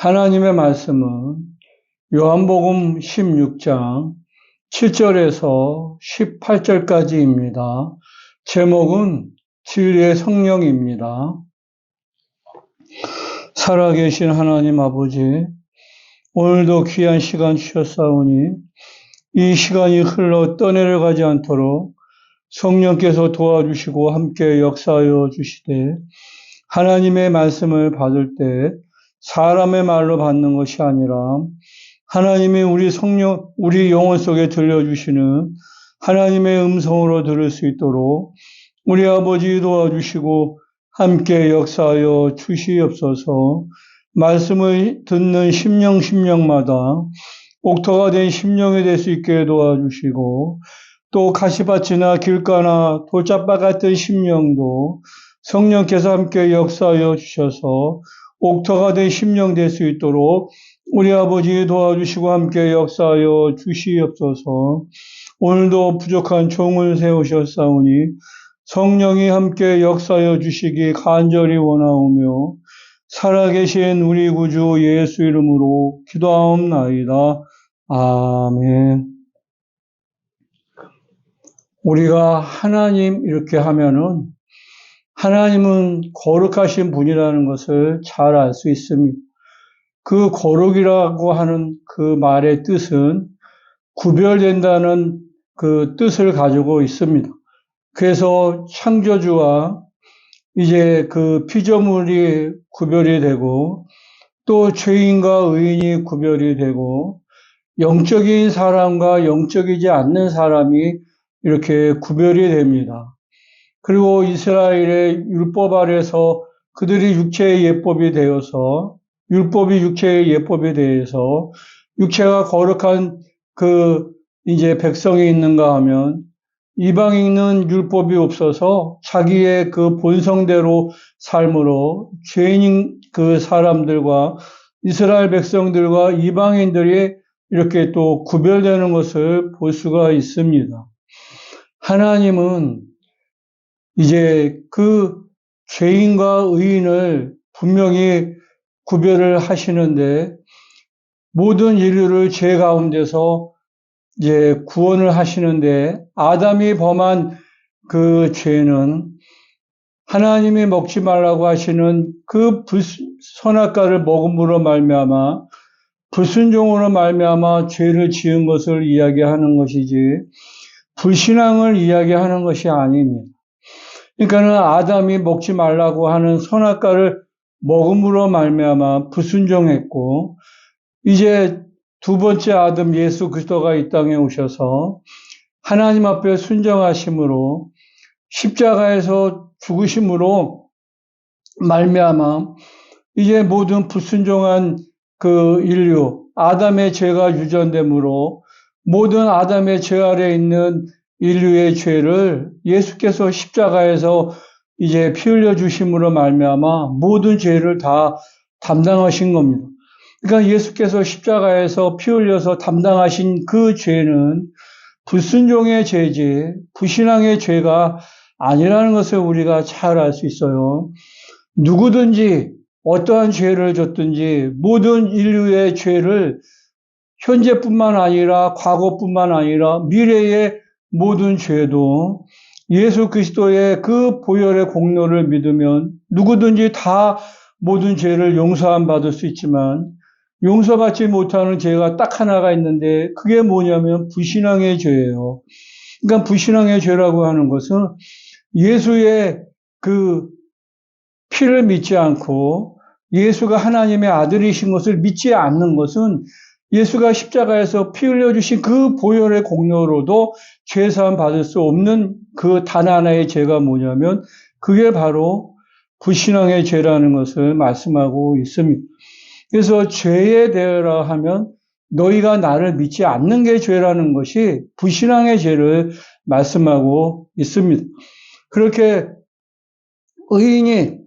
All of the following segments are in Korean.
하나님의 말씀은 요한복음 16장 7절에서 18절까지입니다. 제목은 진리의 성령입니다. 살아계신 하나님 아버지, 오늘도 귀한 시간 주셨사오니 이 시간이 흘러 떠내려가지 않도록 성령께서 도와주시고 함께 역사하여 주시되 하나님의 말씀을 받을 때 사람의 말로 받는 것이 아니라 하나님이 우리 성령, 우리 영혼 속에 들려주시는 하나님의 음성으로 들을 수 있도록 우리 아버지 도와주시고 함께 역사하여 주시옵소서. 말씀을 듣는 심령 심령마다 옥토가 된 심령이 될 수 있게 도와주시고 또 가시밭이나 길가나 돌짝밭 같은 심령도 성령께서 함께 역사하여 주셔서 옥토가 된 심령 될 수 있도록 우리 아버지 도와주시고 함께 역사하여 주시옵소서. 오늘도 부족한 종을 세우셨사오니 성령이 함께 역사하여 주시기 간절히 원하오며 살아계신 우리 구주 예수 이름으로 기도하옵나이다. 아멘. 우리가 하나님 이렇게 하면은 하나님은 거룩하신 분이라는 것을 잘 알 수 있습니다. 그 거룩이라고 하는 그 말의 뜻은 구별된다는 그 뜻을 가지고 있습니다. 그래서 창조주와 이제 그 피조물이 구별이 되고 또 죄인과 의인이 구별이 되고 영적인 사람과 영적이지 않는 사람이 이렇게 구별이 됩니다. 그리고 이스라엘의 율법 아래서 그들이 육체의 예법이 되어서 율법이 육체의 예법에 대해서 육체가 거룩한 그 이제 백성이 있는가 하면 이방인은 율법이 없어서 자기의 그 본성대로 삶으로 죄인인 그 사람들과 이스라엘 백성들과 이방인들이 이렇게 또 구별되는 것을 볼 수가 있습니다. 하나님은 이제 그 죄인과 의인을 분명히 구별을 하시는데 모든 인류를 죄 가운데서 이제 구원을 하시는데 아담이 범한 그 죄는 하나님이 먹지 말라고 하시는 그 선악과를 먹음으로 말미암아 불순종으로 말미암아 죄를 지은 것을 이야기하는 것이지 불신앙을 이야기하는 것이 아닙니다. 그러니까는 아담이 먹지 말라고 하는 선악과를 먹음으로 말미암아 불순종했고 이제 두 번째 아들 예수 그리스도가 이 땅에 오셔서 하나님 앞에 순정하심으로 십자가에서 죽으심으로 말미암아 이제 모든 불순종한 그 인류 아담의 죄가 유전되므로 모든 아담의 죄 아래 있는 인류의 죄를 예수께서 십자가에서 이제 피 흘려 주심으로 말미암아 모든 죄를 다 담당하신 겁니다. 그러니까 예수께서 십자가에서 피 흘려서 담당하신 그 죄는 불순종의 죄지 불신앙의 죄가 아니라는 것을 우리가 잘 알 수 있어요. 누구든지 어떠한 죄를 졌든지 모든 인류의 죄를 현재뿐만 아니라 과거뿐만 아니라 미래의 모든 죄도 예수 그리스도의 그 보혈의 공로를 믿으면 누구든지 다 모든 죄를 용서함 받을 수 있지만 용서받지 못하는 죄가 딱 하나가 있는데 그게 뭐냐면 불신앙의 죄예요. 그러니까 불신앙의 죄라고 하는 것은 예수의 그 피를 믿지 않고 예수가 하나님의 아들이신 것을 믿지 않는 것은 예수가 십자가에서 피 흘려주신 그 보혈의 공로로도 죄사함 받을 수 없는 그 단 하나의 죄가 뭐냐면 그게 바로 불신앙의 죄라는 것을 말씀하고 있습니다. 그래서 죄에 대하라 하면 너희가 나를 믿지 않는 게 죄라는 것이 불신앙의 죄를 말씀하고 있습니다. 그렇게 의인이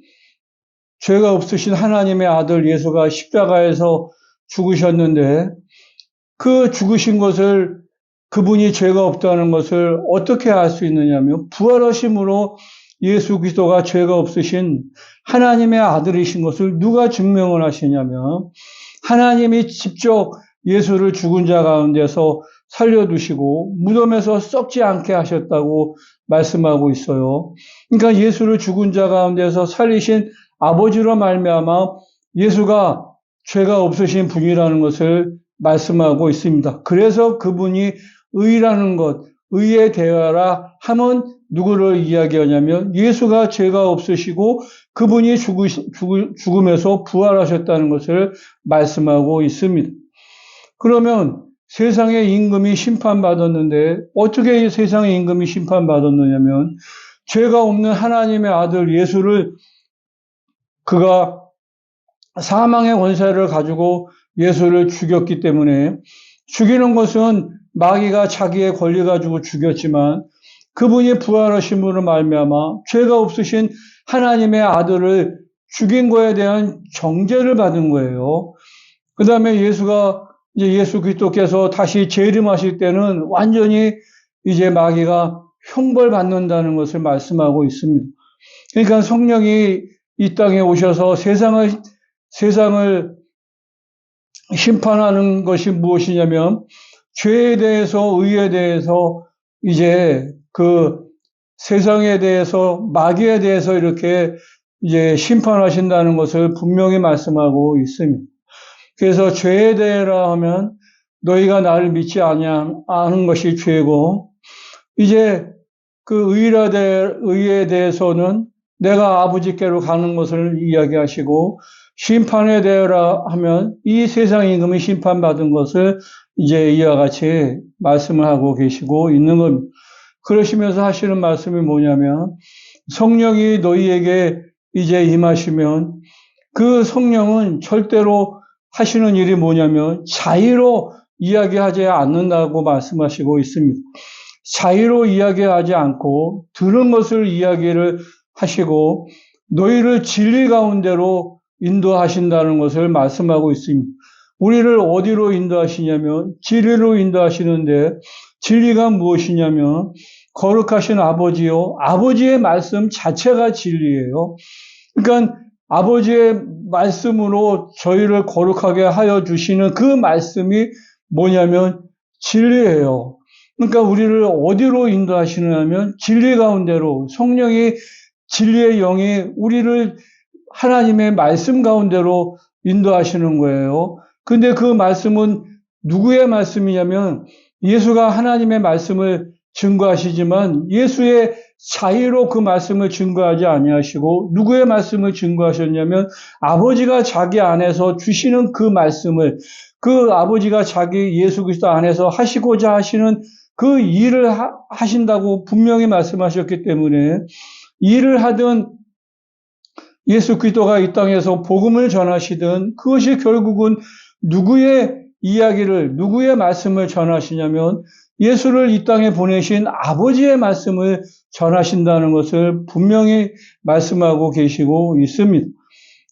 죄가 없으신 하나님의 아들 예수가 십자가에서 죽으셨는데 그 죽으신 것을 그분이 죄가 없다는 것을 어떻게 알 수 있느냐면 부활하심으로 예수 그리스도가 죄가 없으신 하나님의 아들이신 것을 누가 증명을 하시냐면 하나님이 직접 예수를 죽은 자 가운데서 살려두시고 무덤에서 썩지 않게 하셨다고 말씀하고 있어요. 그러니까 예수를 죽은 자 가운데서 살리신 아버지로 말미암아 예수가 죄가 없으신 분이라는 것을 말씀하고 있습니다. 그래서 그분이 의라는 것, 의에 대하라 함은 누구를 이야기하냐면 예수가 죄가 없으시고 그분이 죽음에서 부활하셨다는 것을 말씀하고 있습니다. 그러면 세상의 임금이 심판받았는데 어떻게 세상의 임금이 심판받았느냐면 죄가 없는 하나님의 아들 예수를 그가 사망의 권세를 가지고 예수를 죽였기 때문에 죽이는 것은 마귀가 자기의 권리 가지고 죽였지만 그분이 부활하심으로 말미암아 죄가 없으신 하나님의 아들을 죽인 거에 대한 정죄를 받은 거예요. 그 다음에 예수가 이제 예수 그리스도께서 다시 재림하실 때는 완전히 이제 마귀가 형벌 받는다는 것을 말씀하고 있습니다. 그러니까 성령이 이 땅에 오셔서 세상을 세상을 심판하는 것이 무엇이냐면 죄에 대해서 의에 대해서 이제 그 세상에 대해서 마귀에 대해서 이렇게 이제 심판하신다는 것을 분명히 말씀하고 있습니다. 그래서 죄에 대해라 하면 너희가 나를 믿지 아니하는 것이 죄고 이제 그 의라 대 의에 대해서는 내가 아버지께로 가는 것을 이야기하시고 심판에 대하라 하면 이 세상 임금이 심판받은 것을 이제 이와 같이 말씀을 하고 계시고 있는 겁니다. 그러시면서 하시는 말씀이 뭐냐면 성령이 너희에게 이제 임하시면 그 성령은 절대로 하시는 일이 뭐냐면 자의로 이야기하지 않는다고 말씀하시고 있습니다. 자의로 이야기하지 않고 들은 것을 이야기를 하시고 너희를 진리 가운데로 인도하신다는 것을 말씀하고 있습니다. 우리를 어디로 인도하시냐면 진리로 인도하시는데 진리가 무엇이냐면 거룩하신 아버지요. 아버지의 말씀 자체가 진리예요. 그러니까 아버지의 말씀으로 저희를 거룩하게 하여 주시는 그 말씀이 뭐냐면 진리예요. 그러니까 우리를 어디로 인도하시느냐면 진리 가운데로 성령이 진리의 영이 우리를 하나님의 말씀 가운데로 인도하시는 거예요. 근데 그 말씀은 누구의 말씀이냐면 예수가 하나님의 말씀을 증거하시지만 예수의 자의로 그 말씀을 증거하지 아니하시고 누구의 말씀을 증거하셨냐면 아버지가 자기 안에서 주시는 그 말씀을 그 아버지가 자기 예수 그리스도 안에서 하시고자 하시는 그 일을 하, 신다고 분명히 말씀하셨기 때문에 일을 하든 예수 그리스도가 이 땅에서 복음을 전하시든 그것이 결국은 누구의 이야기를 누구의 말씀을 전하시냐면 예수를 이 땅에 보내신 아버지의 말씀을 전하신다는 것을 분명히 말씀하고 계시고 있습니다.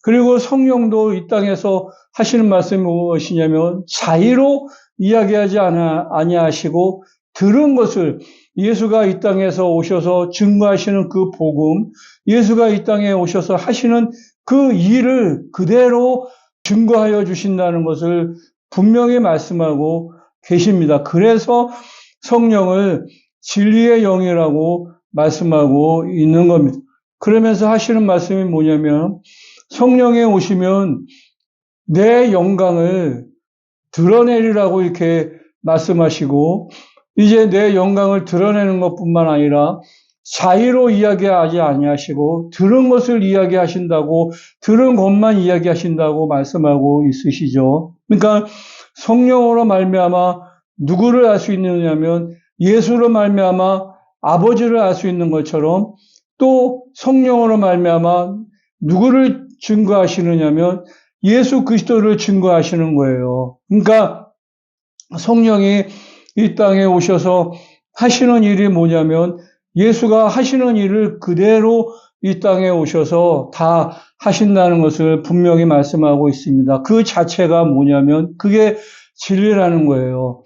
그리고 성령도 이 땅에서 하시는 말씀이 무엇이냐면 자의로 이야기하지 않아, 아니하시고 들은 것을 예수가 이 땅에서 오셔서 증거하시는 그 복음, 예수가 이 땅에 오셔서 하시는 그 일을 그대로 증거하여 주신다는 것을 분명히 말씀하고 계십니다. 그래서 성령을 진리의 영이라고 말씀하고 있는 겁니다. 그러면서 하시는 말씀이 뭐냐면 성령에 오시면 내 영광을 드러내리라고 이렇게 말씀하시고 이제 내 영광을 드러내는 것뿐만 아니라 자의로 이야기하지 아니하시고 들은 것을 이야기하신다고 들은 것만 이야기하신다고 말씀하고 있으시죠. 그러니까 성령으로 말미암아 누구를 알 수 있느냐면 예수로 말미암아 아버지를 알 수 있는 것처럼 또 성령으로 말미암아 누구를 증거하시느냐면 예수 그리스도를 증거하시는 거예요. 그러니까 성령이 이 땅에 오셔서 하시는 일이 뭐냐면 예수가 하시는 일을 그대로 이 땅에 오셔서 다 하신다는 것을 분명히 말씀하고 있습니다. 그 자체가 뭐냐면 그게 진리라는 거예요.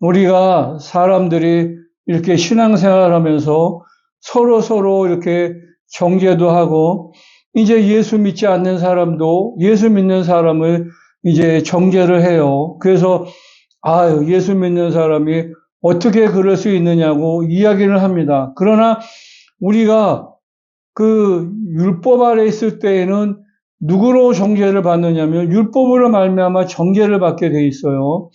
우리가 사람들이 이렇게 신앙생활 하면서 서로 서로 이렇게 정죄도 하고 이제 예수 믿지 않는 사람도 예수 믿는 사람을 이제 정죄를 해요. 그래서 아 예수 믿는 사람이 어떻게 그럴 수 있느냐고 이야기를 합니다. 그러나 우리가 그 율법 아래 있을 때에는 누구로 정죄를 받느냐면 율법으로 말미암아 정죄를 받게 돼 있어요.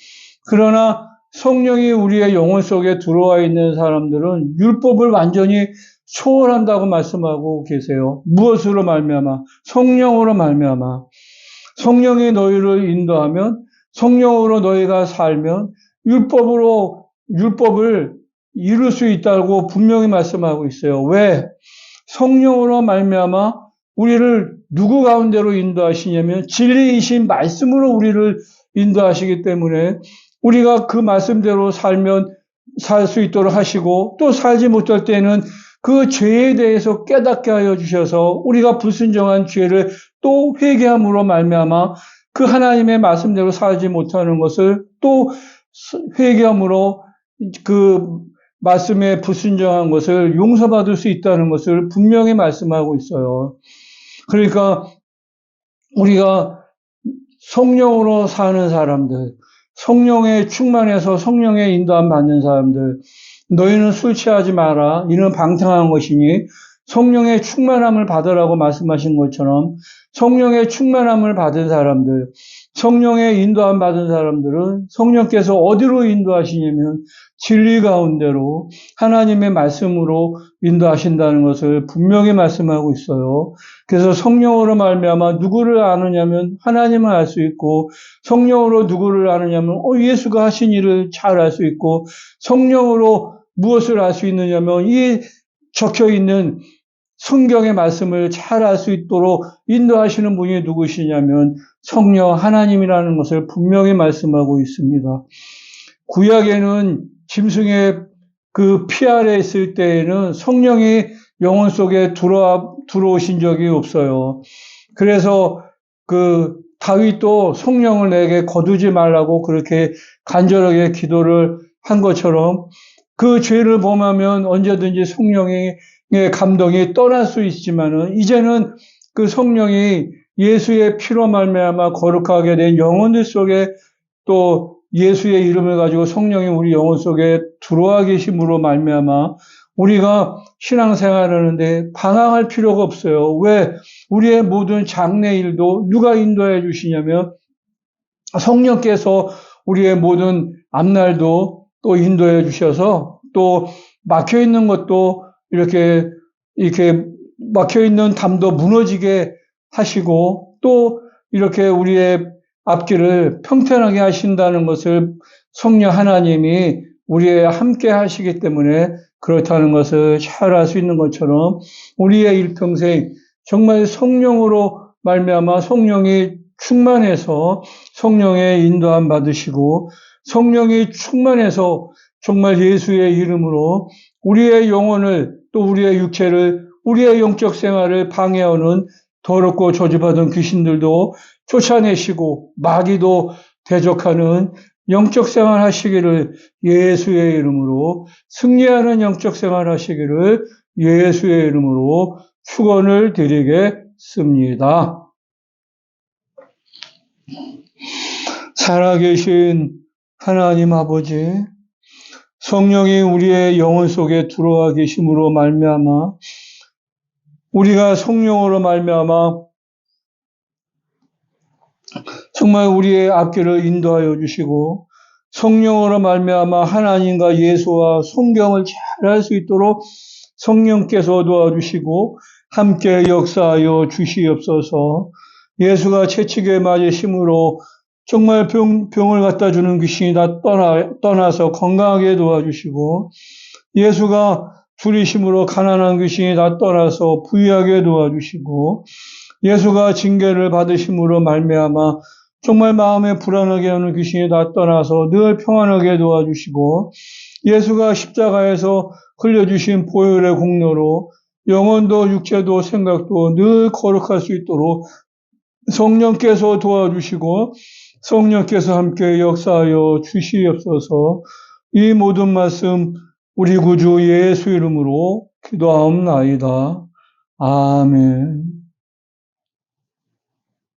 그러나 성령이 우리의 영혼 속에 들어와 있는 사람들은 율법을 완전히 초월한다고 말씀하고 계세요. 무엇으로 말미암아? 성령으로 말미암아. 성령이 너희를 인도하면 성령으로 너희가 살면 율법으로 율법을 이룰 수 있다고 분명히 말씀하고 있어요. 왜? 성령으로 말미암아 우리를 누구 가운데로 인도하시냐면 진리이신 말씀으로 우리를 인도하시기 때문에 우리가 그 말씀대로 살면 살 수 있도록 하시고 또 살지 못할 때는 그 죄에 대해서 깨닫게 하여 주셔서 우리가 불순종한 죄를 또 회개함으로 말미암아 그 하나님의 말씀대로 살지 못하는 것을 또 회개함으로 그 말씀에 불순종한 것을 용서받을 수 있다는 것을 분명히 말씀하고 있어요. 그러니까 우리가 성령으로 사는 사람들, 성령에 충만해서 성령의 인도함 받는 사람들, 너희는 술 취하지 마라. 이는 방탕한 것이니 성령의 충만함을 받으라고 말씀하신 것처럼 성령의 충만함을 받은 사람들, 성령의 인도함 받은 사람들은 성령께서 어디로 인도하시냐면 진리 가운데로 하나님의 말씀으로 인도하신다는 것을 분명히 말씀하고 있어요. 그래서 성령으로 말미암아 누구를 아느냐면 하나님을 알 수 있고 성령으로 누구를 아느냐면 어, 예수가 하신 일을 잘 알 수 있고 성령으로 무엇을 알 수 있느냐면 이 적혀 있는 성경의 말씀을 잘 알 수 있도록 인도하시는 분이 누구시냐면 성령 하나님이라는 것을 분명히 말씀하고 있습니다. 구약에는 짐승의 그 피 아래 있을 때에는 성령이 영혼 속에 들어와, 들어오신 적이 없어요. 그래서 그 다윗도 성령을 내게 거두지 말라고 그렇게 간절하게 기도를 한 것처럼 그 죄를 범하면 언제든지 성령의 감동이 떠날 수 있지만은 이제는 그 성령이 예수의 피로 말미암아 거룩하게 된 영혼들 속에 또 예수의 이름을 가지고 성령이 우리 영혼 속에 들어와 계심으로 말미암아 우리가 신앙생활을 하는데 방황할 필요가 없어요. 왜? 우리의 모든 장래 일도 누가 인도해 주시냐면 성령께서 우리의 모든 앞날도 또 인도해 주셔서 또 막혀 있는 것도 이렇게 이렇게 막혀 있는 담도 무너지게 하시고 또 이렇게 우리의 앞길을 평탄하게 하신다는 것을 성령 하나님이 우리의 함께 하시기 때문에 그렇다는 것을 잘 알 수 있는 것처럼 우리의 일평생 정말 성령으로 말미암아 성령이 충만해서 성령의 인도함 받으시고 성령이 충만해서 정말 예수의 이름으로 우리의 영혼을 또 우리의 육체를 우리의 영적 생활을 방해하는 더럽고 저주받은 귀신들도 쫓아내시고 마귀도 대적하는 영적 생활 하시기를 예수의 이름으로 승리하는 영적 생활 하시기를 예수의 이름으로 축원을 드리겠습니다. 살아계신 하나님 아버지 성령이 우리의 영혼 속에 들어와 계심으로 말미암아 우리가 성령으로 말미암아 정말 우리의 앞길을 인도하여 주시고 성령으로 말미암아 하나님과 예수와 성경을 잘 알 수 있도록 성령께서 도와주시고 함께 역사하여 주시옵소서. 예수가 채찍에 맞으심으로 정말 병, 병을 갖다 주는 귀신이 다. 떠나, 떠나서 건강하게 도와주시고 예수가 줄이심으로 가난한 귀신이 다. 떠나서 부유하게 도와주시고 예수가 징계를 받으심으로 말미암아 정말 마음에 불안하게 하는 귀신이 다. 떠나서 늘 평안하게 도와주시고 예수가 십자가에서 흘려주신 보혈의 공로로 영혼도 육체도 생각도 늘 거룩할 수 있도록 성령께서 도와주시고 성령께서 함께 역사하여 주시옵소서 이 모든 말씀 우리 구주 예수 이름으로 기도하옵나이다. 아멘.